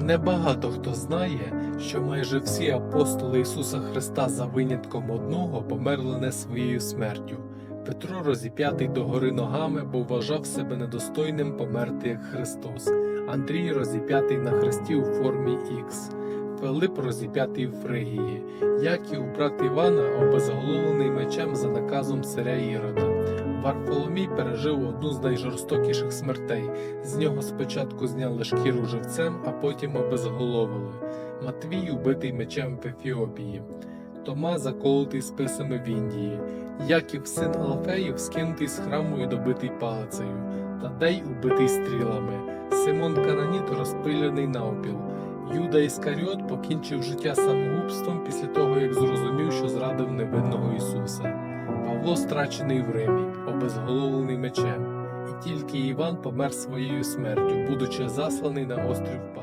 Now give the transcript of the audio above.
Небагато хто знає, що майже всі апостоли Ісуса Христа за винятком одного померли не своєю смертю. Петро розіп'ятий догори ногами, бо вважав себе недостойним померти як Христос. Андрій розіп'ятий на хресті у формі Х. Филип розіп'ятий в Фригії, Яків, брат Івана, обезголовлений мечем за наказом царя Ірода. Варфоломій пережив одну з найжорстокіших смертей. З нього спочатку зняли шкіру живцем, а потім обезголовили. Матвій убитий мечем в Ефіопії. Тома заколотий списами в Індії. Яків, син Алфеїв, скинутий з храму і добитий палицею. Тадей убитий стрілами. Симон Кананіт розпилений навпіл. Юда Іскаріот покінчив життя самогубством після того, як зрадив невинного Ісуса. Павло страчений в Римі, обезголовлений мечем, і тільки Іван помер своєю смертю, будучи засланий на острів.